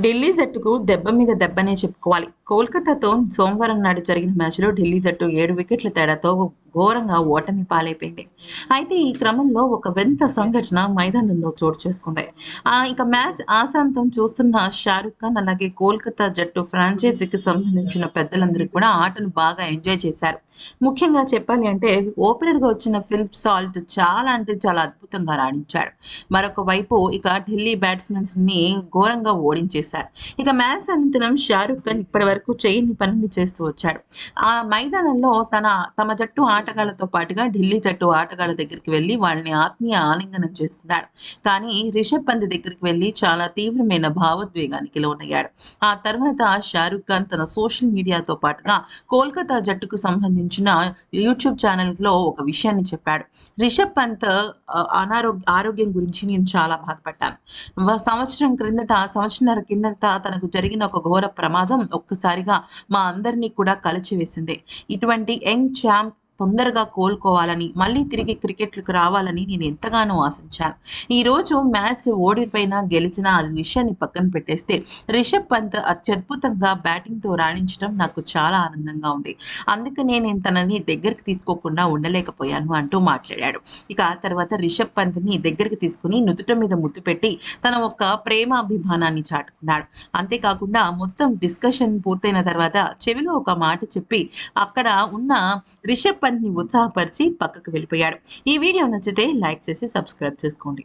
ఢిల్లీ జట్టుకు దెబ్బ మీద దెబ్బనే చెప్పుకోవాలి. కోల్కతాతో సోమవారం నాడు జరిగిన మ్యాచ్లో ఢిల్లీ జట్టు ఏడు వికెట్ల తేడాతో ఘోరంగా ఓటమి పాలైపోయింది. అయితే ఈ క్రమంలో ఒక వింత సంఘటన మైదానంలో చోటు చేసుకుంది. ఆ ఇక మ్యాచ్ ఆశాంతం చూస్తున్న షారుఖ్ ఖాన్ అలాగే కోల్కతా జట్టు ఫ్రాంచైజీకి సంబంధించిన పెద్దలందరూ కూడా ఆటను బాగా ఎంజాయ్ చేశారు. ముఖ్యంగా చెప్పాలి అంటే ఓపెనర్గా వచ్చిన ఫిలిప్ సాల్ట్ చాలా అంటే చాలా అద్భుతంగా రాణించాడు. మరొక వైపు ఇక ఢిల్లీ బ్యాట్స్మెన్స్ని ఘోరంగా ఓడించేశారు. ఇక మ్యాచ్ అనంతరం షారుఖ్ ఖాన్ ఇప్పటి వరకు చేయని పనిని చేస్తూ వచ్చాడు. ఆ మైదానంలో తన తమ జట్టు ఆటగాళ్ళతో పాటుగా ఢిల్లీ జట్టు ఆటగాళ్ళ దగ్గరికి వెళ్ళి వాళ్ళని ఆత్మీయ ఆలింగనం చేసుకున్నాడు. కానీ రిషబ్ పంత్ దగ్గరికి వెళ్ళి చాలా తీవ్రమైన భావోద్వేగానికి లోనయ్యాడు. ఆ తర్వాత షారుఖ్ ఖాన్ తన సోషల్ మీడియాతో పాటుగా కోల్కతా జట్టుకు సంబంధించిన యూట్యూబ్ ఛానల్లో ఒక విషయాన్ని చెప్పాడు. రిషబ్ పంత్ అనారోగ్య ఆరోగ్యం గురించి నేను చాలా బాధపడ్డాను. సంవత్సరం క్రిందట సంవత్సరంన్నర కిందట తనకు జరిగిన ఒక ఘోర ప్రమాదం ఒక్కసారిగా మా అందరినీ కూడా కలిచివేసింది. ఇటువంటి యంగ్ ఛాంప్ తొందరగా కోలుకోవాలని మళ్ళీ తిరిగి క్రికెట్లకు రావాలని నేను ఎంతగానో ఆశించాను. ఈ రోజు మ్యాచ్ ఓడిపోయినా గెలిచిన ఆ విషయాన్ని పక్కన పెట్టేస్తే రిషబ్ పంత్ అత్యద్భుతంగా బ్యాటింగ్తో రాణించడం నాకు చాలా ఆనందంగా ఉంది. అందుకనే నేను తనని దగ్గరికి తీసుకోకుండా ఉండలేకపోయాను అంటూ మాట్లాడాడు. ఇక ఆ తర్వాత రిషబ్ పంత్ని దగ్గరికి తీసుకుని నుదుట మీద ముద్దు పెట్టి తన ఒక ప్రేమాభిమానాన్ని చాటుకున్నాడు. అంతేకాకుండా మొత్తం డిస్కషన్ పూర్తయిన తర్వాత చెవిలో ఒక మాట చెప్పి అక్కడ ఉన్న రిషబ్ పంత్ పంత్ని ఉత్సాహపరిచి పక్కకు వెళ్ళిపోయాడు. ఈ వీడియో నచ్చితే లైక్ చేసి సబ్స్క్రైబ్ చేసుకోండి.